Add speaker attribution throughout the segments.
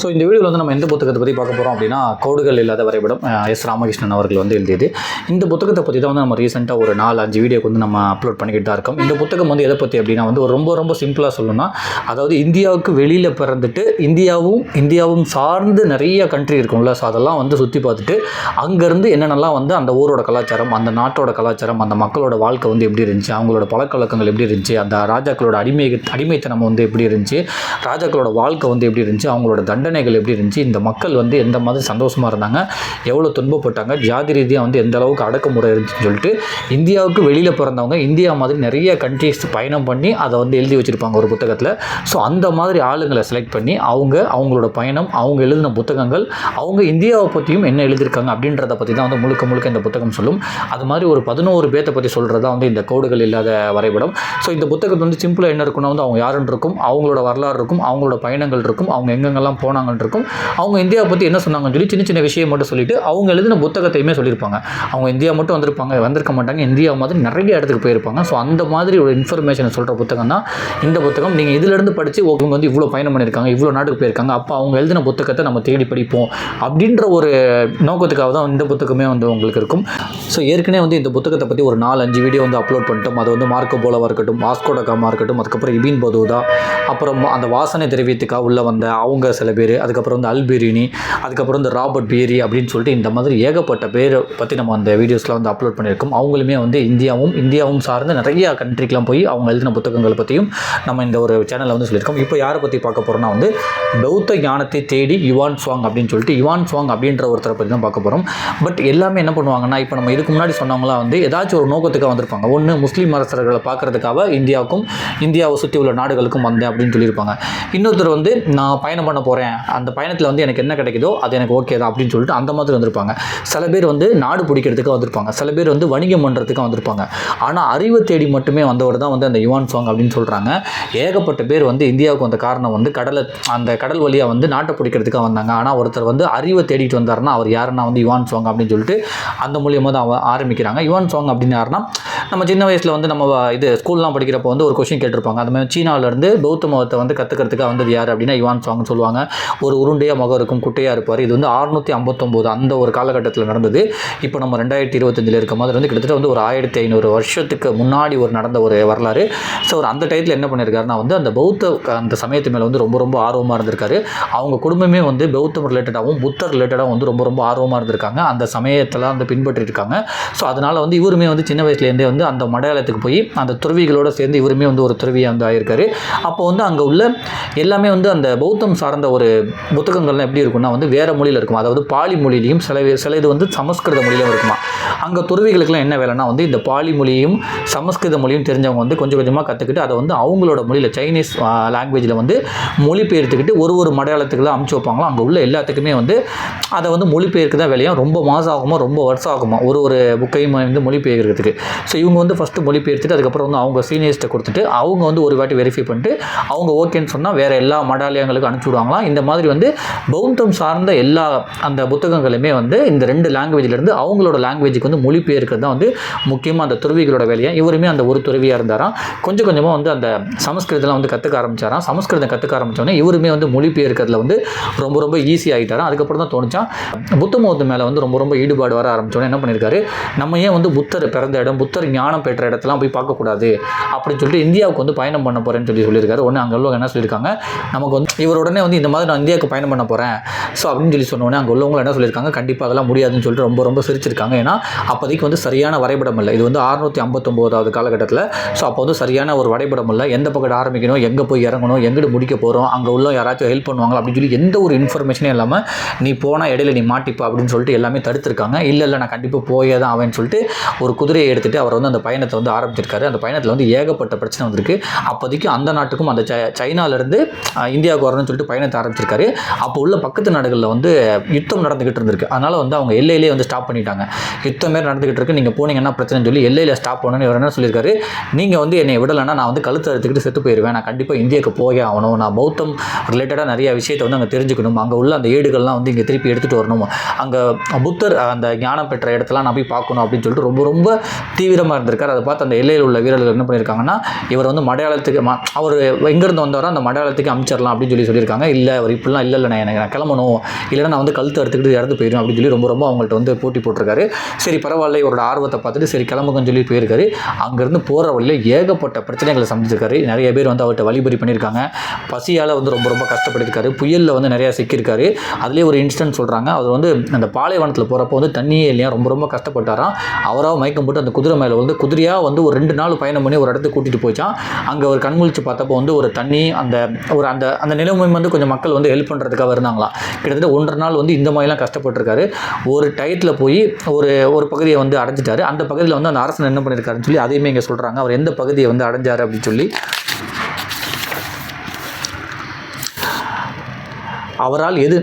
Speaker 1: So இந்த வீடியோவில் வந்து நம்ம எந்த புத்தகத்தை பற்றி பார்க்க போகிறோம் அப்படின்னா கோடுகள் இல்லாத வரைபடம் எஸ் ராமகிருஷ்ணன் அவர்கள் வந்து எழுதியது. இந்த புத்தகத்தை பற்றி தான் வந்து நம்ம ரீசெண்டாக ஒரு நாலு அஞ்சு வீடியோக்கு வந்து நம்ம அப்லோட் பண்ணிக்கிட்டு தான் இருக்கோம். இந்த புத்தகம் வந்து எதை பற்றி அப்படின்னா வந்து ரொம்ப ரொம்ப சிம்பிளாக சொல்லணும்னா அதாவது இந்தியாவுக்கு வெளியில் பிறந்துட்டு இந்தியாவும் இந்தியாவும் சார்ந்து நிறைய கண்ட்ரி இருக்கும்ல. ஸோ அதெல்லாம் வந்து சுற்றி பார்த்துட்டு அங்கேருந்து என்னென்னலாம் வந்து அந்த ஊரோட கலாச்சாரம் அந்த நாட்டோட கலாச்சாரம் அந்த மக்களோட வாழ்க்கை வந்து எப்படி இருந்துச்சு அவங்களோட பழக்கவழக்கங்கள் எப்படி இருந்துச்சு அந்த ராஜாக்களோட அடிமை அடிமைத்தனம் வந்து எப்படி இருந்துச்சு ராஜாக்களோட வாழ்க்கை வந்து எப்படி இருந்துச்சு அவங்களோட தண்டனைகள் எப்படி இருந்துச்சு இந்த மக்கள் வந்து எந்த மாதிரி சந்தோஷமாக இருந்தாங்க எவ்வளோ துன்பப்பட்டாங்க ஜாதி ரீதியாக வந்து எந்த அளவுக்கு அடக்குமுறை இருந்துச்சுன்னு சொல்லிட்டு இந்தியாவுக்கு வெளியில் பிறந்தவங்க இந்தியா மாதிரி நிறைய கண்ட்ரிஸ் பயணம் பண்ணி அதை வந்து எழுதி வச்சுருப்பாங்க ஒரு புத்தகத்தில். ஸோ அந்த மாதிரி ஆளுங்களை செலக்ட் பண்ணி அவங்க அவங்களோட பயணம் அவங்க எழுதின புத்தகங்கள் அவங்க இந்தியாவை பற்றியும் என்ன எழுதியிருக்காங்க அப்படின்றத பற்றி தான் வந்து முழுக்க முழுக்க இந்த புத்தகம் சொல்லும். அது மாதிரி ஒரு பதினோரு பேத்தை பற்றி சொல்கிறதா வந்து இந்த கோடுகள் இல்லாத வரைபடம். ஸோ இந்த புத்தகத்தை வந்து சிம்பிளாக என்ன இருக்குன்னா வந்து அவங்க யாருன்னு இருக்கும் அவங்களோட வரலாறு இருக்கும் அவங்களோட பயணங்கள் இருக்கும் அவங்க எங்கெங்கெல்லாம் போனாங்கன்னு இருக்கும் அவங்க இந்தியாவை பற்றி என்ன சொன்னாங்கன்னு சொல்லி சின்ன சின்ன விஷயம் மட்டும் சொல்லிட்டு அவங்க எழுதின புத்தகத்தையுமே சொல்லியிருப்பாங்க. அவங்க இந்தியா மட்டும் வந்திருப்பாங்க வந்திருக்க மாட்டாங்க. இந்தியா மாதிரி நிறைய இடத்துக்கு போயிருப்பாங்க. ஸோ அந்த மாதிரி ஒரு இன்ஃபர்மேஷனை சொல்கிற புத்தகம் தான் இந்த புத்தகம். நீங்கள் இதிலிருந்து படித்து இவங்க வந்து இவ்வளோ பயணம் பண்ணியிருக்காங்க இவ்வளோ நாட்டுக்கு போயிருக்காங்க. அப்போ அவங்க எழுதின புத்தகத்தை நம்ம தேடி படிப்போம் அப்படின்ற ஒரு நோக்கத்துக்காக தான் இந்த புத்தகமே வந்து உங்களுக்கு இருக்கும். ஸோ ஏற்கனவே வந்து இந்த புத்தகத்தை பற்றி ஒரு நாலு அஞ்சு வீடியோ வந்து அப்லோட் பண்ணிட்டோம். அது வந்து மார்க்கோ போலவாக இருக்கட்டும் வாஸ்கோடகாமா இருக்கட்டும் அதுக்கப்புறம் இபின் பதூதா அப்புறம் அந்த வாசனை திரவியத்துக்காக உள்ளே வந்த அவங்க சில பேர் அதுக்கப்புறம் வந்து அல்பிரினி அதுக்கப்புறம் இந்த ராபர்ட் பேரி அப்படின்னு சொல்லிட்டு இந்த மாதிரி ஏகப்பட்ட பேரை பற்றி நம்ம அந்த வீடியோஸில் வந்து அப்லோட் பண்ணியிருக்கோம். அவங்களுமே வந்து இந்தியாவும் இந்தியாவும் சார்ந்து நிறைய கண்ட்ரிக்கெலாம் போய் அவங்க எழுதின புத்தகங்களை பற்றியும் நம்ம இந்த ஒரு சேனலில் வந்து சொல்லியிருக்கோம். இப்போ யாரை பற்றி பார்க்க போகிறோம்னா வந்து பௌத்த ஞானத்தை தேடி யுவான் சுவாங் அப்படின்னு சொல்லிட்டு யுவான் சுவாங் அப்படின்ற ஒருத்தரை பற்றி தான் பார்க்க போகிறோம் பட் எல்லாமே என்ன பண்ணுவாங்கன்னா இப்போ நம்ம இதுக்கு முன்னாடி சொன்னவங்களாம் வந்து ஏதாச்சும் ஒரு நோக்கத்துக்காக வந்திருப்பாங்க. ஒன்று முஸ்லீம் அரசர்களை பார்க்கறதுக்காக இந்தியாவுக்கும் இந்தியாவை சுற்றி உள்ள நாடுகளுக்கும் வந்தேன் அப்படின்னு சொல்லியிருப்பாங்க. இன்னொருத்தர் வந்து நான் பயணம் பண்ண போகிறேன் அந்த பயணத்தில் வந்து எனக்கு என்ன கிடைக்குதோ அது எனக்கு ஓகே தான் அப்படின்னு சொல்லிட்டு அந்த மாதிரி வந்திருப்பாங்க. சில பேர் வந்து நாடு பிடிக்கிறதுக்கு வந்திருப்பாங்க. சில பேர் வந்து வணிகம் பண்ணுறதுக்கு வந்திருப்பாங்க. ஆனால் அறிவை தேடி மட்டுமே வந்தவர் தான் வந்து அந்த யுவான் சாங் அப்படின்னு சொல்கிறாங்க ஏகப்பட்ட பேர் வந்து இந்தியாவுக்கு வந்த காரணம் வந்து கடலை அந்த கடல் வழியாக வந்து நாட்டை பிடிக்கிறதுக்காக வந்தாங்க. ஆனால் ஒருத்தர் வந்து அறிவை தேடிட்டு வந்தாருன்னா அவர் யாருன்னா வந்து யுவான் சாங் அப்படின்னு சொல்லிட்டு அந்த மூலியமாக தான் அவ- ஆரம்பிக்கிறாங்க. யுவான் சாங் அப்படின்னு யாருன்னா நம்ம சின்ன வயசில் வந்து நம்ம இது ஸ்கூல்லாம் படிக்கிறப்போ வந்து ஒரு கொஷின் கேட்டிருப்பாங்க. அது மாதிரி சீனாவிலேருந்து பௌத்த மதத்தை வந்து கற்றுக்கிறதுக்காக வந்தது யார் அப்படின்னா யுவான் சாங்னு சொல்லுவாங்க. ஒரு உருண்டையாக முகம் இருக்கும் குட்டையாக இருப்பார். இது வந்து அறுநூற்றி ஐம்பத்தொம்போது அந்த ஒரு காலகட்டத்தில் நடந்தது. இப்போ நம்ம ரெண்டாயிரத்தி இருபத்தஞ்சில் இருக்க மாதிரி வந்து கிட்டத்தட்ட வந்து ஒரு ஆயிரத்தி ஐநூறு வருஷத்துக்கு முன்னாடி ஒரு நடந்த ஒரு வரலாறு. ஸோ ஒரு அந்த டயத்தில் என்ன பண்ணியிருக்காருன்னா வந்து அந்த பௌத்த அந்த சமயத்து மேலே வந்து ரொம்ப ரொம்ப ஆர்வமாக இருந்திருக்காரு. அவங்க குடும்பமே வந்து பௌத்தம் ரிலேட்டடாகவும் புத்தர் ரிலேட்டடாகவும் வந்து ரொம்ப ரொம்ப ஆர்வமாக இருந்திருக்காங்க. அந்த சமயத்தில் வந்து பின்பற்றிருக்காங்க. ஸோ அதனால் வந்து இவருமே வந்து சின்ன வயசுலேருந்தே வந்து அந்த மடையாளத்துக்கு போய் அந்த துறவிகளோட சேர்ந்து இவருமே வந்து ஒரு துறவியாக வந்து ஆயிருக்காரு. அப்போ வந்து அங்கே உள்ள எல்லாமே வந்து அந்த பௌத்தம் சார்ந்த ஒரு புத்தகங்கள்லாம் எப்படி இருக்கும்னா வந்து வேறு மொழியில் இருக்கும்? அதாவது பாலி மொழியிலையும் சில சில இது வந்து சமஸ்கிருத மொழியிலும் இருக்குமா? அங்கே துறவிகளுக்கெல்லாம் என்ன வேலைன்னா வந்து இந்த பாலி மொழியும் சமஸ்கிருத மொழியும் தெரிஞ்சவங்க வந்து கொஞ்சம் கொஞ்சமாக கற்றுக்கிட்டு அதை வந்து அவங்களோட மொழியில் சைனீஸ் லாங்குவேஜில் வந்து மொழிபெயர்த்துக்கிட்டு ஒரு ஒரு மடையாளத்துக்குலாம் அமுச்சு வைப்பாங்களோ? அங்கே உள்ள எல்லாத்துக்குமே வந்து அதை வந்து மொழிபெயர்க்கு தான் வேலையாக ரொம்ப மாதம் ஆகுமா ரொம்ப வருஷம் ஆகுமா ஒரு ஒரு புக்கையும் வந்து மொழிபெயர்க்கிறதுக்கு. ஸோ இவங்க வந்து ஃபஸ்ட்டு மொழிபெயர்த்துட்டு அதுக்கப்புறம் வந்து அவங்க சீனியர்ஸ்ட்டை கொடுத்துட்டு அவங்க வந்து ஒரு வாட்டி வெரிஃபை பண்ணிட்டு அவங்க ஓகேன்னு சொன்னால் வேறு எல்லா மடாலயங்களுக்கும் அனுப்பிச்சி விடுவாங்களாம் இந்த மாதிரி வந்து பௌத்தம் சார்ந்த எல்லா அந்த புத்தகங்களுமே வந்து இந்த ரெண்டு லாங்குவேஜ்லேருந்து அவங்களோட லாங்குவேஜுக்கு வந்து மொழிபெயர்க்கிறது தான் வந்து முக்கியமாக அந்த துறவிகளோட வேலையாக இவருமே அந்த ஒரு துறவியாக இருந்தாராம். கொஞ்சம் கொஞ்சமாக வந்து அந்த சமஸ்கிருதம்லாம் வந்து கற்றுக்க ஆரம்பிச்சாராம். சமஸ்கிருதம் கற்றுக்க ஆரம்பித்தோடனே இவருமே வந்து மொழிபெயர்க்கிறதுல வந்து ரொம்ப ரொம்ப ஈஸி ஆகிட்டாராம் அதுக்கப்புறம் தான் தோணுச்சா புத்த மதத்து மேலே வந்து ரொம்ப ரொம்ப ஈடுபாடு வர ஆரம்பித்தோன்னே என்ன பண்ணியிருக்காரு நம்ம ஏன் வந்து புத்தர் பிறந்த இடம் புத்தர் ஞானம் பெற்ற இடத்தெல்லாம் போய் பார்க்கக்கூடாது அப்படின்னு சொல்லிட்டு இந்தியாவுக்கு வந்து பயணம் பண்ண போகிறேன்னு சொல்லி சொல்லியிருக்காரு. ஒன்று அங்கே உள்ளவங்க என்ன சொல்லியிருக்காங்க? நமக்கு வந்து இவருடனே உடனே வந்து இந்த மாதிரி நான் இந்தியாவுக்கு பயணம் பண்ண போகிறேன் ஸோ அப்படின்னு சொல்லி சொன்னோன்னே அங்கே உள்ளவங்க என்ன சொல்லியிருக்காங்க? கண்டிப்பாக அதெல்லாம் முடியாதுன்னு சொல்லிட்டு ரொம்ப ரொம்ப சிரிச்சிருக்காங்க. ஏன்னா அப்போதைக்கு வந்து சரியான வரைபடம் இல்லை. இது வந்து அறுநூற்றி ஐம்பத்தொம்போதாவது காலகட்டத்தில். ஸோ அப்போ வந்து சரியான ஒரு வரைபடம் இல்லை. எந்த பக்கம் ஆரம்பிக்கணும்? எங்கே போய் இறங்கணும்? எங்கிட்டு முடிக்க போகிறோம் அங்கே உள்ள யாராச்சும் ஹெல்ப் பண்ணுவாங்களா? அப்படின்னு சொல்லி எந்த ஒரு இன்ஃபர்மேஷனே இல்லாமல் நீ போனால் இடையில நீ மாட்டிப்பா அப்படின்னு சொல்லிட்டு எல்லாமே தடுத்திருக்காங்க. இல்லை இல்லை நான் கண்டிப்பாக போயே தான் அவன் சொல்லிட்டு ஒரு குதிரையை எடுத்துகிட்டு அவர் வந்து அந்த பயணத்தை வந்து ஆரம்பிச்சிருக்காரு. அந்த பயணத்தில் வந்து ஏகப்பட்ட பிரச்சனை வந்திருக்கு. அப்போதைக்கு அந்த நாட்டுக்கும் அந்த சை சைனாலேருந்து இந்தியாவுக்கு வரணும்னு சொல்லிட்டு பயணத்தை ஆரம்பிச்சிருக்காரு. அப்போ உள்ள பக்கத்து நாடுகளில் வந்து யுத்தம் நடந்துக்கிட்டு இருந்திருக்கு. அதனால் வந்து அவங்க எல்லையிலே வந்து ஸ்டாப் பண்ணிட்டாங்க. யுத்தம் மாரி நடந்துக்கிட்டு இருக்கு. நீங்கள் போனீங்கன்னா பிரச்சனைன்னு சொல்லி எல்லையில் ஸ்டாப் பண்ணணும்னு இவர் என்ன சொல்லியிருக்காரு? நீங்கள் வந்து என்னை விடலைன்னா நான் வந்து கழுத்து அறுத்துக்கிட்டு செத்து போயிடுவேன் நான் கண்டிப்பாக இந்தியாவுக்கு போயே ஆகணும். நான் பௌத்தம் ரிலேட்டடாக நிறைய விஷயத்தை வந்து அங்கே தெரிஞ்சுக்கணும். அங்கே உள்ள அந்த ஏடுகள்லாம் வந்து இங்கே திருப்பி எடுத்துகிட்டு வரணும். அங்கே புத்தர் அந்த ஞானம் பெற்ற இடத்தெல்லாம் நான் போய் பார்க்கணும் அப்படின்னு சொல்லிட்டு ரொம்ப ரொம்ப தீவிரமாக இருந்திருக்கார். அதை பார்த்து அந்த எல்லையில் உள்ள வீரர்கள் என்ன பண்ணியிருக்காங்கன்னா இவர் வந்து மடையாளத்துக்கு அவர் எங்கேருந்து வந்தவரோ அந்த மடையாளத்துக்கு அமைச்சிடலாம் அப்படின்னு சொல்லி சொல்லியிருக்காங்க. இல்லை அவர் இப்படிலாம் இல்லை இல்லை நான் எனக்கு நான் கிளம்பணும். இல்லைன்னா நான் வந்து கழுத்து எடுத்துக்கிட்டு இறந்து போயிடும் அப்படின்னு சொல்லி ரொம்ப ரொம்ப அவங்கள்ட்ட வந்து போட்டி போட்டிருக்காரு. சரி பரவாயில்ல இவரோட ஆர்வத்தை பார்த்துட்டு சரி கிளம்புங்கன்னு சொல்லி போயிருக்காரு. அங்கேருந்து போகிற வழியில் ஏகப்பட்ட பிரச்சனைகளை சந்திச்சிருக்காரு. நிறைய பேர் வந்து அவர்கிட்ட வழிபறி பண்ணியிருக்காங்க. பசியால் வந்து ரொம்ப ரொம்ப கஷ்டப்பட்டிருக்காரு புயலில் வந்து நிறையா சிக்கியிருக்காரு. அதுலேயே ஒரு இன்சிடென்ட் சொல்கிறாங்க அவர் வந்து அந்த பாலைவனத்தில் போகிறப்போ வந்து தண்ணியே இல்லையா ரொம்ப ரொம்ப கஷ்டப்பட்டாராம். அவராக மயக்கம் போட்டு அந்த குதிரை மேலே வந்து குதிரையாக வந்து ஒரு ரெண்டு நாள் பயணம் பண்ணி ஒரு இடத்துக்கு கூட்டிகிட்டு போச்சான் அங்கே ஒரு கண்முழிச்சு பார்த்தப்போ வந்து ஒரு தண்ணி அந்த ஒரு அந்த அந்த நிலைமை வந்து கொஞ்சம் மக்கள் வந்து ஹெல்ப் பண்ணுறதுக்காக இருந்தாங்களாம் கிட்டத்தட்ட ஒன்றரை நாள் வந்து இந்த மாதிரிலாம் கஷ்டப்பட்டிருக்காரு. ஒரு டயத்தில் போய் ஒரு ஒரு பகுதியை வந்து அடைஞ்சிட்டாரு. அந்த பகுதியில் வந்து அந்த அரசன் என்ன பண்ணியிருக்காருன்னு சொல்லி அதையுமே இங்கே சொல்கிறாங்க அவர் எந்த பகுதியை வந்து அடைஞ்சார் அப்படின்னு சொல்லி அவரால் எது?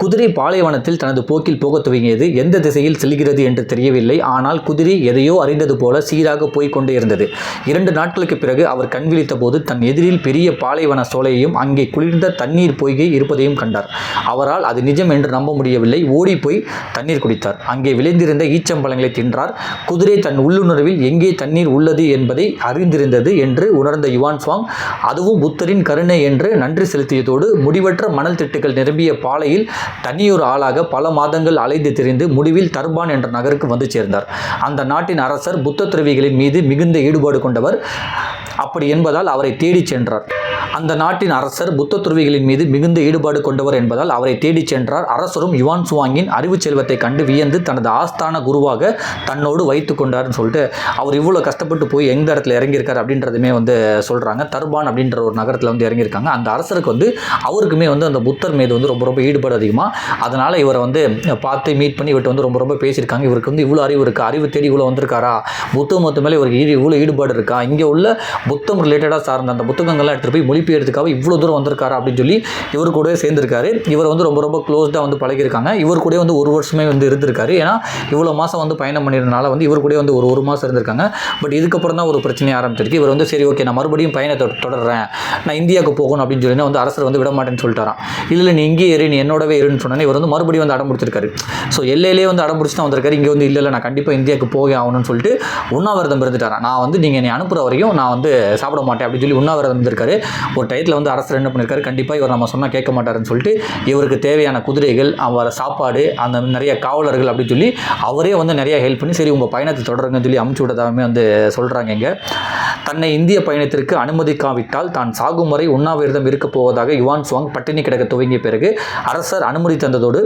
Speaker 1: குதிரை பாலைவனத்தில் தனது போக்கில் போகத் துவங்கியது எந்த திசையில் செல்கிறது என்று தெரியவில்லை. ஆனால் குதிரை எதையோ அறிந்தது போல சீராக போய்கொண்டே இருந்தது. இரண்டு நாட்களுக்கு பிறகு அவர் கண் விழித்த போது தன் எதிரில் பெரிய பாலைவன சோலையையும் அங்கே குளிர்ந்த தண்ணீர் பொய்கை இருப்பதையும் கண்டார். அவரால் அது நிஜம் என்று நம்ப முடியவில்லை. ஓடி போய் தண்ணீர் குடித்தார். அங்கே விளைந்திருந்த ஈச்சம்பழங்களை தின்றார். குதிரை தன் உள்ளுணர்வில் எங்கே தண்ணீர் உள்ளது என்பதை அறிந்திருந்தது என்று உணர்ந்த யுவான் சுவாங் அதுவும் புத்தரின் கருணை என்று நன்றி செலுத்தியதோடு முடிவற்ற மணல் திட்டுகள் நிரம்பிய பாலையில் தனியொரு ஆளாக பல மாதங்கள் அலைந்து திரிந்து முடிவில் தர்பான் என்ற நகருக்கு வந்து சேர்ந்தார். அந்த நாட்டின் அரசர் புத்த துறவிகளின் மீது மிகுந்த ஈடுபாடு கொண்டவர். அப்படி என்பதால் அவரை தேடிச் சென்றார். அந்த நாட்டின் அரசர் புத்த துறவிகளின் மீது மிகுந்த ஈடுபாடு கொண்டவர் என்பதால் அவரை தேடிச் சென்றார். அரசரும் யுவான் சுவாங்கின் அறிவு செல்வத்தை கண்டு வியந்து தனது ஆஸ்தான குருவாக தன்னோடு வைத்து கொண்டார்னு சொல்லிட்டு அவர் இவ்வளோ கஷ்டப்பட்டு போய் எந்த இடத்துல இறங்கியிருக்கார்? அப்படின்றதுமே வந்து சொல்கிறாங்க தர்பான் அப்படின்ற ஒரு நகரத்தில் வந்து இறங்கியிருக்காங்க. அந்த அரசருக்கு வந்து அவருக்குமே வந்து அந்த புத்த புத்தர் மீது வந்து ரொம்ப ரொம்ப ஈடுபாடு அதிகமாக அதனால் இவரை வந்து பார்த்து மீட் பண்ணி இவர்கிட்ட வந்து ரொம்ப ரொம்ப பேசியிருக்காங்க. இவருக்கு வந்து இவ்வளோ அறிவு இருக்கா? அறிவு தேடி இவ்வளோ வந்திருக்காரா? புத்த மொத்த மேலே இவருக்கு ஈடு- இவ்வளோ ஈடுபாடு இருக்கா? இங்கே உள்ள புத்தம் ரிலேட்டடாக சார்ந்த அந்த புத்தகங்கள்லாம் எடுத்துகிட்டு போய் மொழிபெயர்த்துக்காக இவ்வளோ தூரம் வந்திருக்காரா அப்படின்னு சொல்லி இவர் கூடவே சேர்ந்திருக்காரு. இவர் வந்து ரொம்ப ரொம்ப க்ளோஸ்டாக வந்து பழகியிருக்காங்க. இவர் கூட வந்து ஒரு வருஷமே வந்து இருந்திருக்காரு. ஏன்னா இவ்வளோ மாதம் வந்து பயணம் பண்ணியிருந்தனால வந்து இவர் கூட வந்து ஒரு ஒரு மாதம் இருந்திருக்காங்க. பட் இதுக்கப்புறம் தான் ஒரு பிரச்சனை ஆரம்பிச்சிருக்கு. இவர் வந்து சரி ஓகே நான் மறுபடியும் பயணத்தை தொடர்றேன். நான் இந்தியாவுக்கு போகணும் அப்படின்னு சொல்லி வந்து அரசர் வந்து விட மாட்டேன்னு சொல்லிட்டாராம். இல்லை நீ இங்கே இரு நீ என்னோடவே இருன்னு சொன்னேன் இவர் வந்து மறுபடியும் வந்து அடம் பிடிச்சிருக்காரு ஸோ எல்லையிலே வந்து அடம் பிடிச்சி தான் வந்திருக்காரு. இங்கே வந்து இல்லை இல்லை நான் கண்டிப்பாக இந்தியாவுக்கு போக ஆகணும்னு சொல்லிட்டு உண்ணாவிரதம் இருந்துட்டாரான் நான் வந்து நீங்கள் என்னை அனுப்புகிற வரையும் நான் வந்து சாப்பிட மாட்டேன் அப்படின்னு சொல்லி உண்ணாவிரதம் இருந்திருக்காரு. ஒரு டயத்தில் வந்து அரசர் என்ன பண்ணியிருக்காரு கண்டிப்பாக இவர் நம்ம சொன்னால் கேட்க மாட்டாருன்னு சொல்லிட்டு இவருக்கு தேவையான குதிரைகள் அவர் சாப்பாடு அந்த நிறைய காவலர்கள் அப்படின்னு சொல்லி அவரே வந்து நிறைய ஹெல்ப் பண்ணி சரி உங்கள் பயணத்தை தொடருங்கன்னு சொல்லி அமுச்சு விட்டதாகவே வந்து சொல்கிறாங்க இங்கே. தன்னை இந்திய பயணத்திற்கு அனுமதிக்காவிட்டால் தான் சாகும் வரை உண்ணாவிரதம் இருக்கப் போவதாக யுவான் சுவாங் பட்டினி கிடக்க துவங்கிய பிறகு அரசர் அனுமதி தந்ததோடு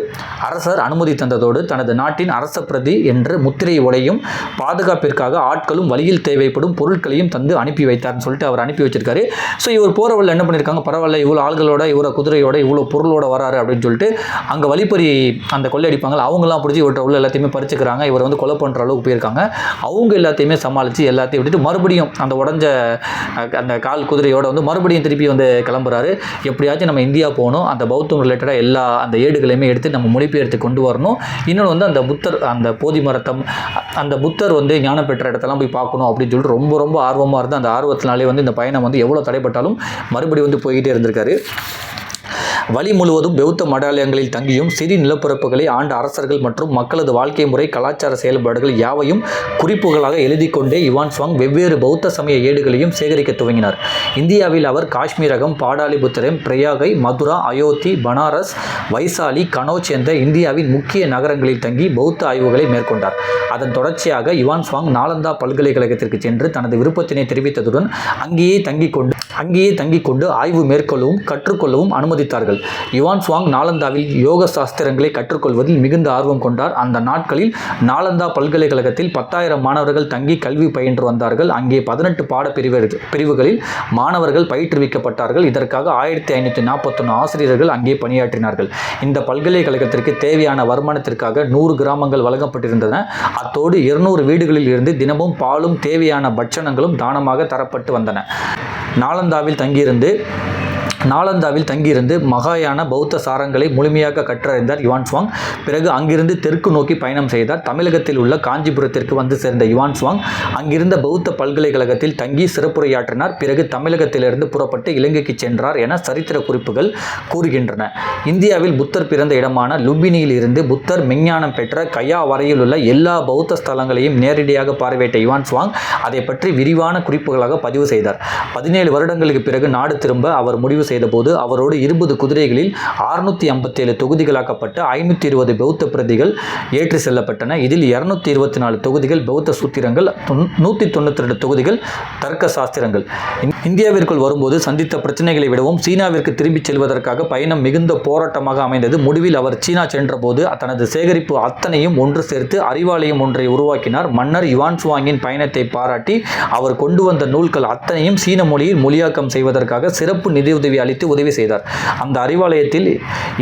Speaker 1: அரசர் அனுமதி தந்ததோடு தனது நாட்டின் அரச பிரதி என்ற முத்திரை உலையும் பாதுகாப்பிற்காக ஆட்களும் வழியில் தேவைப்படும் பொருட்களையும் தந்து அனுப்பி வைத்தார்னு சொல்லிட்டு அவர் அனுப்பி வச்சிருக்காரு. ஸோ இவர் போகிற வழியில் என்ன பண்ணியிருக்காங்க பரவாயில்ல இவ்வளோ ஆள்களோட இவ்வளோ குதிரையோட இவ்வளோ பொருளோட வராரு அப்படின்னு சொல்லிட்டு அங்கே வழிப்பறி அந்த கொள்ளையடிப்பாங்க அவங்களாம் பிடிச்சி இவர்கிட்ட உள்ள எல்லாத்தையுமே பறிச்சுக்கிறாங்க. இவர் வந்து கொலை பண்ணுற அளவுக்கு போயிருக்காங்க. அவங்க எல்லாத்தையுமே சமாளித்து எல்லாத்தையும் விட்டுட்டு மறுபடியும் அந்த உடஞ்ச அந்த கால் குதிரையோட வந்து மறுபடியும் திருப்பி வந்து கிளம்புறாரு. எப்படியாச்சும் நம்ம இந்தியா போகணும். அந்த பௌத்தம் ரிலேட்டடாக எல்லா அந்த ஏடுகளையுமே எடுத்து நம்ம மொழிபெயர்த்து கொண்டு வரணும். இன்னொன்று வந்து அந்த புத்தர் அந்த போதி மரத்தம் அந்த புத்தர் வந்து ஞானம் பெற்ற இடத்தெல்லாம் போய் பார்க்கணும் அப்படின்னு சொல்லிட்டு ரொம்ப ரொம்ப ஆர்வமாக இருந்து அந்த ஆர்வத்தினாலே வந்து இந்த பயணம் வந்து எவ்வளோ தடைப்பட்டாலும் மறுபடியும் வந்து போய்கிட்டே இருந்திருக்காரு. வழி முழுவதும் பௌத்த மடாலயங்களில் தங்கியும் சிறி நிலப்பரப்புகளை ஆண்ட அரசர்கள் மற்றும் மக்களது வாழ்க்கை முறை கலாச்சார செயல்பாடுகள் யாவையும் குறிப்புகளாக எழுதி கொண்டே யுவான் சுவாங் வெவ்வேறு பௌத்த சமய ஏடுகளையும் சேகரிக்க துவங்கினார். இந்தியாவில் அவர் காஷ்மீரகம் பாடாலிபுத்திரம் பிரயாகை மதுரா அயோத்தி பனாரஸ் வைசாலி கனோஜ் என்ற இந்தியாவின் முக்கிய நகரங்களில் தங்கி பௌத்த ஆய்வுகளை மேற்கொண்டார். அதன் தொடர்ச்சியாக யுவான் சுவாங் நாலந்தா பல்கலைக்கழகத்திற்கு சென்று தனது விருப்பத்தினை தெரிவித்ததுடன் அங்கேயே தங்கிக் கொண்டு அங்கேயே தங்கிக் கொண்டு ஆய்வு மேற்கொள்ளவும் கற்றுக்கொள்ளவும் அனுமதித்தார்கள். யுவான் சுவாங் நாலந்தாவில் யோக சாஸ்திரங்களை கற்றுக்கொள்வதில் மிகுந்த ஆர்வம் கொண்டார். அந்த நாட்களில் நாலந்தா பல்கலைக்கழகத்தில் பத்தாயிரம் மாணவர்கள் தங்கி கல்வி பயின்று வந்தார்கள். அங்கே பதினெட்டு பாடப்பிரிவு பிரிவுகளில் மாணவர்கள் பயிற்றுவிக்கப்பட்டார்கள். இதற்காக ஆயிரத்தி ஐநூற்றி நாற்பத்தொன்று ஆசிரியர்கள் அங்கே பணியாற்றினார்கள். இந்த பல்கலைக்கழகத்திற்கு தேவையான வருமானத்திற்காக நூறு கிராமங்கள் வழங்கப்பட்டிருந்தன. அத்தோடு இருநூறு வீடுகளில் இருந்து தினமும் பாலும் தேவையான பட்சணங்களும் தானமாக தரப்பட்டு வந்தன. நாலந்தாவில் தங்கியிருந்து நாலந்தாவில் தங்கியிருந்து மகாயான பௌத்த சாரங்களை முழுமையாக கற்றறிந்தார் யுவான் சுவாங். பிறகு அங்கிருந்து தெற்கு நோக்கி பயணம் செய்தார். தமிழகத்தில் உள்ள காஞ்சிபுரத்திற்கு வந்து சேர்ந்த யுவான் சுவாங் அங்கிருந்த பௌத்த பல்கலைக்கழகத்தில் தங்கி சிறப்புரையாற்றினார். பிறகு தமிழகத்திலிருந்து புறப்பட்டு இலங்கைக்கு சென்றார் என சரித்திர குறிப்புகள் கூறுகின்றன. இந்தியாவில் புத்தர் பிறந்த இடமான லும்பினியில் இருந்து புத்தர் மெஞ்ஞானம் பெற்ற கயா வரையில் உள்ள எல்லா பௌத்த ஸ்தலங்களையும் நேரடியாக பார்வையிட்ட யுவான் சுவாங் அதை பற்றி விரிவான குறிப்புகளாக பதிவு செய்தார். பதினேழு வருடங்களுக்கு பிறகு நாடு திரும்ப அவர் முடிவு செய்தபோது அவரோடு இருபது குதிரைகளில் அறுநூத்தி ஐம்பத்தேழு தொகுதிகளாக்கப்பட்டு ஐநூற்றி இருபது பௌத்த பிரதிகள் ஏற்றி செல்லப்பட்டன. இதில் இருநூத்தி இருபத்தி நாலு தொகுதிகள் பௌத்த சூத்திரங்கள் நூற்றி தொண்ணூற்றி ரெண்டு தொகுதிகள் தர்க்க சாஸ்திரங்கள். இந்தியாவிற்குள் வரும்போது சந்தித்த பிரச்சனைகளை விடவும் சீனாவிற்கு திரும்பிச் செல்வதற்காக பயணம் மிகுந்த போராட்டமாக அமைந்தது. முடிவில் அவர் சீனா சென்றபோது தனது சேகரிப்பு அத்தனையும் ஒன்று சேர்த்து அறிவாலயம் ஒன்றை உருவாக்கினார். மன்னர் யுவான் சுவாங்கின் பயணத்தை பாராட்டி அவர் கொண்டு வந்த நூல்கள் அத்தனையும் சீன மொழியில் மொழியாக்கம் செய்வதற்காக சிறப்பு நிதியுதவி அளித்து உதவி செய்தார். அந்த அறிவாலயத்தில்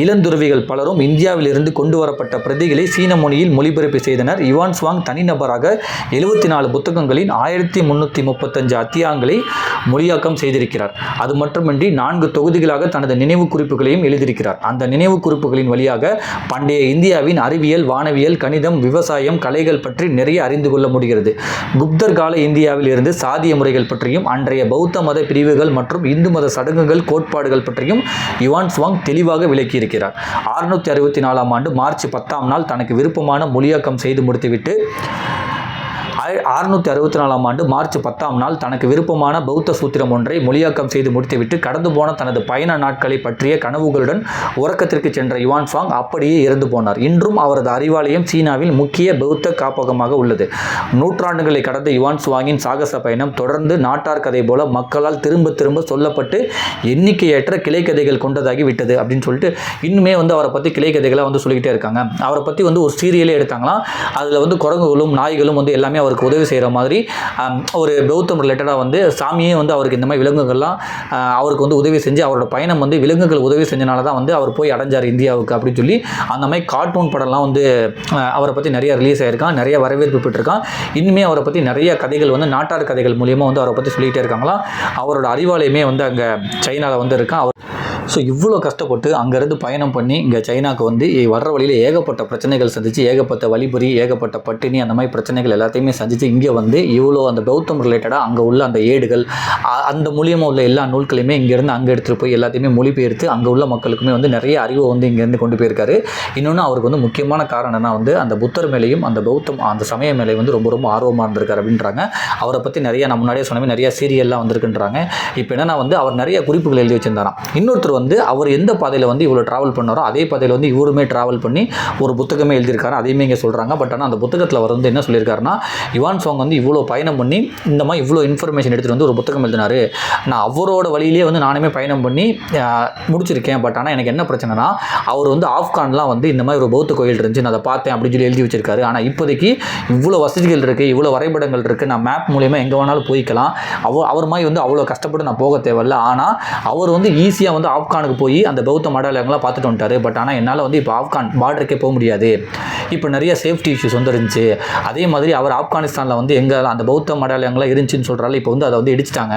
Speaker 1: இளந்துறவிகள் பலரும் இந்தியாவில் இருந்து கொண்டு வரப்பட்ட பிரதிகளை சீன மொழியில் மொழிபெயர்ப்பு செய்தனர். யுவான் சுவாங் தனிநபராக எழுபத்தி நாலு புத்தகங்களின் ஆயிரத்தி முன்னூற்றி முப்பத்தஞ்சு அத்தியாயங்களை மொழியாக்கம் செய்திருக்கிறார். அது மட்டுமின்றி நான்கு தொகுதிகளாக தனது நினைவு குறிப்புகளையும் எழுதியிருக்கிறார். அந்த நினைவு குறிப்புகளின் வழியாக பண்டைய இந்தியாவின் அறிவியல் வானவியல் கணிதம் விவசாயம் கலைகள் பற்றி நிறைய அறிந்து கொள்ள முடிகிறது. குப்தர் கால இந்தியாவில் இருந்து சாதிய முறைகள் பற்றியும் அன்றைய பௌத்த மத பிரிவுகள் மற்றும் இந்து மத சடங்குகள் கோட்பாடுகள் பற்றியும் யுவான் சுவாங் தெளிவாக விளக்கியிருக்கிறார். அறுநூத்தி அறுபத்தி நாலாம் ஆண்டு மார்ச் பத்தாம் நாள் தனக்கு விருப்பமான மொழியாக்கம் செய்து முடித்துவிட்டு அறுநூத்தி அறுபத்தி நாலாம் ஆண்டு மார்ச் பத்தாம் நாள் தனக்கு விருப்பமான பௌத்த சூத்திரம் ஒன்றை மொழியாக்கம் செய்து முடித்துவிட்டு கடந்து போன தனது பயண நாட்களை பற்றிய கனவுகளுடன் உறக்கத்திற்கு சென்ற யுவான் ஃபாங் அப்படியே இறந்து போனார். இன்றும் அவரது அறிவாலயம் சீனாவில் முக்கிய பௌத்த காப்பகமாக உள்ளது. நூற்றாண்டுகளை கடந்த யுவான் சுவாங்கின் சாகச பயணம் தொடர்ந்து நாட்டார் கதை போல மக்களால் திரும்ப திரும்ப சொல்லப்பட்டு எண்ணிக்கையற்ற கிளைக்கதைகள் கொண்டதாகி விட்டது அப்படின்னு சொல்லிட்டு இன்னுமே வந்து அவரை பற்றி கிளைக்கதைகளாக வந்து சொல்லிக்கிட்டே இருக்காங்க. அவரை பற்றி வந்து ஒரு சீரியலே எடுத்தாங்களாம். அதில் வந்து குரங்குகளும் நாய்களும் வந்து எல்லாமே அவருக்கு உதவி செய்கிற மாதிரி ஒரு பௌத்தம் ரிலேட்டடாக வந்து சாமியே வந்து அவருக்கு இந்த மாதிரி விலங்குகள்லாம் அவருக்கு வந்து உதவி செஞ்சு அவரோட பயணம் வந்து விலங்குகள் உதவி செஞ்சனால தான் வந்து அவர் போய் அடைஞ்சார் இந்தியாவுக்கு அப்படின்னு சொல்லி அந்த மாதிரி கார்ட்டூன் படம்லாம் வந்து அவரை பற்றி நிறைய ரிலீஸ் ஆகிருக்கான் நிறைய வரவேற்பு பெற்றிருக்கான். இன்னுமே அவரை பற்றி நிறைய கதைகள் வந்து நாட்டார் கதைகள் மூலியமாக வந்து அவரை பற்றி சொல்லிகிட்டே இருக்காங்களாம். அவரோட அறிவாலயமே வந்து அங்கே சைனாவில் வந்து இருக்கான் அவர் ஸோ இவ்வளோ கஷ்டப்பட்டு அங்கேருந்து பயணம் பண்ணி இங்கே சைனாவுக்கு வந்து வர்ற வழியில் ஏகப்பட்ட பிரச்சனைகள் சந்தித்து ஏகப்பட்ட வழிபறி ஏகப்பட்ட பட்டினி அந்த மாதிரி பிரச்சனைகள் எல்லாத்தையுமே சந்தித்து இங்கே வந்து இவ்வளோ அந்த பௌத்தம் ரிலேட்டடாக அங்கே உள்ள அந்த ஏடுகள் அந்த மூலியமாக உள்ள எல்லா நூல்களையுமே இங்கேருந்து அங்கே எடுத்துகிட்டு போய் எல்லாத்தையுமே மொழிபெயர்த்து அங்கே உள்ள மக்களுக்குமே வந்து நிறைய அறிவை வந்து இங்கேருந்து கொண்டு போயிருக்காரு. இன்னொன்று அவருக்கு வந்து முக்கியமான காரணம் வந்து அந்த புத்தர் மேலேயும் அந்த பௌத்தம் அந்த சமய மேலே வந்து ரொம்ப ரொம்ப ஆர்வமாக இருந்திருக்காரு அப்படின்றாங்க. அவரை பற்றி நிறைய நான் முன்னாடியே சொன்ன நிறைய சீரியல்லாம் வந்திருக்குன்றாங்க. இப்போ என்னன்னா வந்து அவர் நிறைய குறிப்புகள் எழுதி வச்சிருந்தாராம். இன்னொருத்தர் வந்து அவர் எந்த பாதையில் வந்து இவ்வளோ ட்ராவல் பண்ணாரோ அதே பாதையில் வந்து இவருமே ட்ராவல் பண்ணி ஒரு புத்தகமே எழுதியிருக்காரு. அதையுமே இங்கே சொல்கிறாங்க பட் ஆனால் அந்த புத்தகத்தில் அவர் வந்து என்ன சொல்லியிருக்காருன்னா யுவான் சாங் வந்து இவ்வளோ பயணம் பண்ணி இந்த மாதிரி இவ்வளோ இன்ஃபர்மேஷன் எடுத்துகிட்டு வந்து ஒரு புத்தகம் எழுதினாரு. நான் அவரோட வழியிலே வந்து நானுமே பயணம் பண்ணி முடிச்சிருக்கேன். பட் ஆனால் எனக்கு என்ன பிரச்சனைனா அவர் வந்து ஆப்கான்லாம் வந்து இந்த மாதிரி ஒரு பௌத்த கோயில் இருந்துச்சு நான் அதை பார்த்தேன் அப்படின்னு சொல்லி எழுதி வச்சிருக்காரு. ஆனால் இப்போதைக்கு இவ்வளோ வசதிகள் இருக்குது இவ்வளோ வரைபடங்கள் இருக்குது நான் மேப் மூலியமா எங்கே வேணாலும் போய்க்கலாம். அவ அவர் மாதிரி வந்து அவ்வளோ கஷ்டப்பட்டு நான் போக தேவையில்ல. ஆனால் அவர் வந்து ஈஸியாக வந்து ஆப்கானுக்கு போய் அந்த பௌத்த மடாலயங்களாம் பார்த்துட்டு வந்துட்டார். பட் ஆனால் என்னால் வந்து இப்போ ஆப்கான் பார்டருக்கே போக முடியாது. இப்போ நிறைய சேஃப்டி இஷ்யூஸ் வந்துருந்துச்சு அதே மாதிரி அவர் ஆப்கானிஸ்தானில் வந்து எங்கே அந்த பௌத்த மடாலயங்களாம் இருந்துச்சுன்னு சொல்கிறால இப்போ வந்து அதை வந்து இடிச்சிட்டாங்க.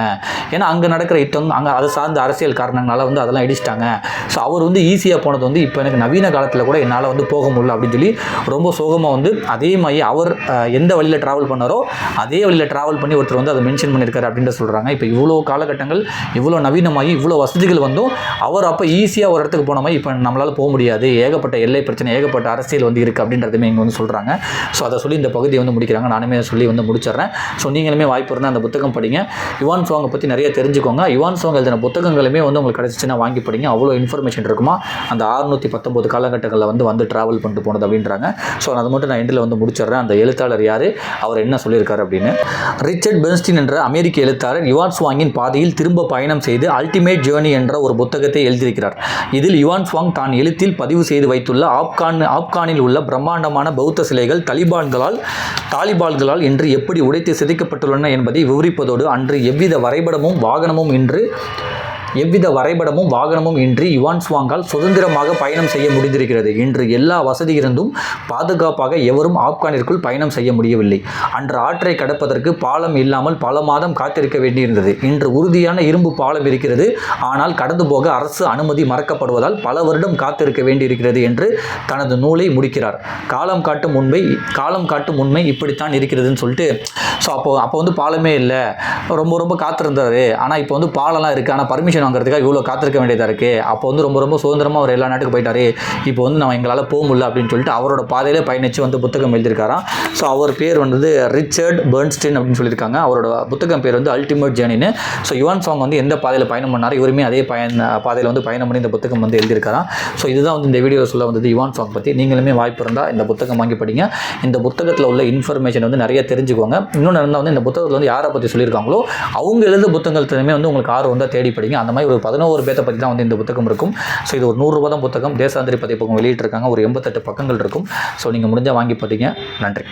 Speaker 1: ஏன்னா அங்கே நடக்கிற யுத்தம் அங்கே அதை சார்ந்த அரசியல் காரணங்களால் வந்து அதெல்லாம் இடிச்சிட்டாங்க. ஸோ அவர் வந்து ஈஸியாக போனது வந்து இப்போ எனக்கு நவீன காலத்தில் கூட என்னால் வந்து போக முடியல அப்படின்னு சொல்லி ரொம்ப சோகமாக வந்து அதே மாதிரி அவர் எந்த வழியில் ட்ராவல் பண்ணாரோ அதே வழியில் ட்ராவல் பண்ணி ஒருத்தர் வந்து அதை மென்ஷன் பண்ணியிருக்காரு அப்படின்ற சொல்கிறாங்க இப்போ இவ்வளோ காலகட்டங்கள் இவ்வளோ நவீனமாகி இவ்வளோ வசதிகள் வந்தும் அவர் அப்போ ஈஸியாக ஒரு இடத்துக்கு போன மாதிரி இப்போ நம்மளால் போக முடியாது. ஏகப்பட்ட எல்லை பிரச்சனை ஏகப்பட்ட அரசியல் வந்து இருக்குது அப்படின்றதுமே இங்கே வந்து சொல்கிறாங்க ஸோ அதை சொல்லி இந்த பகுதியை வந்து முடிக்கிறாங்க. நானுமே அதை சொல்லி வந்து முடிச்சிடுறேன். ஸோ நீங்களுமே வாய்ப்பு இருந்தால் அந்த புத்தகம் படிங்க. யுவான் சோங்கை பற்றி நிறைய தெரிஞ்சுக்கோங்க. யுவான் சோங் எழுதின புத்தகங்களுமே வந்து உங்களுக்கு கிடச்சிச்சுன்னா வாங்கி படிங்க. அவ்வளோ இன்ஃபர்மேஷன் இருக்குமா? அந்த ஆறுநூற்றி பத்தொம்போது காலகட்டங்களில் வந்து வந்து ட்ராவல் பண்ணிட்டு போனது அப்படின்றாங்க. ஸோ அதை மட்டும் நான் எண்டில் வந்து முடிச்சிடுறேன். அந்த எழுத்தாளர் யார்? அவர் என்ன சொல்லியிருக்காரு அப்படின்னு. ரிச்சர்ட் பென்ஸ்டின் என்ற அமெரிக்க எழுத்தாளர் யுவான் ஸ்வாங்கின் பாதையில் திரும்ப பயணம் செய்து அல்டிமேட் ஜேர்னி என்ற ஒரு புத்தகத்தை எழுதியிருக்கிறார். இதில் யுவான் ஃபாங் தான் எழுத்தில் பதிவு செய்து வைத்துள்ள ஆப்கான் ஆப்கானில் உள்ள பிரம்மாண்டமான பௌத்த சிலைகள் தலிபான்களால் தாலிபான்களால் இன்று எப்படி உடைத்து சிதைக்கப்பட்டுள்ளன என்பதை விவரிப்பதோடு அன்று எவ்வித வரைபடமும் வாகனமும் இன்று எவ்வித வரைபடமும் வாகனமும் இன்றி யுவான் ஸ்வாங்கால் சுதந்திரமாக பயணம் செய்ய முடிந்திருக்கிறது. இன்று எல்லா வசதி இருந்தும் பாதுகாப்பாக எவரும் ஆப்கானிற்குள் பயணம் செய்ய முடியவில்லை. அன்று ஆற்றை கடப்பதற்கு பாலம் இல்லாமல் பல மாதம் காத்திருக்க வேண்டியிருந்தது. இன்று உறுதியான இரும்பு பாலம் இருக்கிறது. ஆனால் கடந்து போக அரசு அனுமதி மறக்கப்படுவதால் பல வருடம் காத்திருக்க வேண்டியிருக்கிறது என்று தனது நூலை முடிக்கிறார். காலம் காட்டும் உண்மை காலம் காட்டும் உண்மை இப்படித்தான் இருக்கிறதுன்னு சொல்லிட்டு ஸோ அப்போ அப்போ வந்து பாலமே இல்லை. ரொம்ப ரொம்ப காத்திருந்தாரு. ஆனால் இப்போ வந்து பாலம்லாம் இருக்குது ஆனால் பர்மிஷன் வாங்குறதுக்காக இவ்வளோ காத்திருக்க வேண்டியதாக இருக்குது அப்போ வந்து ரொம்ப ரொம்ப சுதந்திரமாக அவர் எல்லா நாட்டுக்கு போயிட்டாரு. இப்போ வந்து நம்ம எங்களால் போக முடியல அப்படின்னு சொல்லிட்டு அவரோட பாதையிலே பயணித்து வந்து புத்தகம் எழுதியிருக்காராம். ஸோ அவர் பேர் வந்து ரிச்சர்ட் பேர்ன்ஸ்டின் அப்படின்னு சொல்லியிருக்காங்க. அவரோட புத்தகம் பேர் வந்து அல்டிமேட் ஜேர்னின்னு. ஸோ யுவான் சாங் வந்து எந்த பாதையில் பயணம் பண்ணார் இவருமே அதே பயன் பாதையில் வந்து பயணம் பண்ணி இந்த புத்தகம் வந்து எழுதியிருக்காராம். ஸோ இதுதான் வந்து இந்த வீடியோ சொல்ல வந்தது யுவான் சாங் பற்றி நீங்களுமே வாய்ப்பு இருந்தால் இந்த புத்தகம் வாங்கி படிங்க. இந்த புத்தகத்தில் உள்ள இன்ஃபர்மேஷன் வந்து நிறைய தெரிஞ்சுக்கோங்க. இன்னொன்று இருந்தால் வந்து இந்த புத்தகத்தில் வந்து யாரை பற்றி சொல்லியிருக்காங்களோ அவங்க எழுத புத்தகத்துலையுமே வந்து உங்களுக்கு ஆர்வம் வந்தால் தேடி படிங்க. அந்த மாதிரி ஒரு பதினோரு பேத்தை பற்றி தான் வந்து இந்த புத்தகம் இருக்கும். ஸோ இது ஒரு நூறுரூபா தான் புத்தகம். தேசாந்திரி பதிப்பகம் வெளியிட்டிருக்காங்க. ஒரு எண்பத்தெட்டு பக்கங்கள் இருக்கும். ஸோ நீங்கள் முடிஞ்சால் வாங்கி பார்த்தீங்க நன்றி.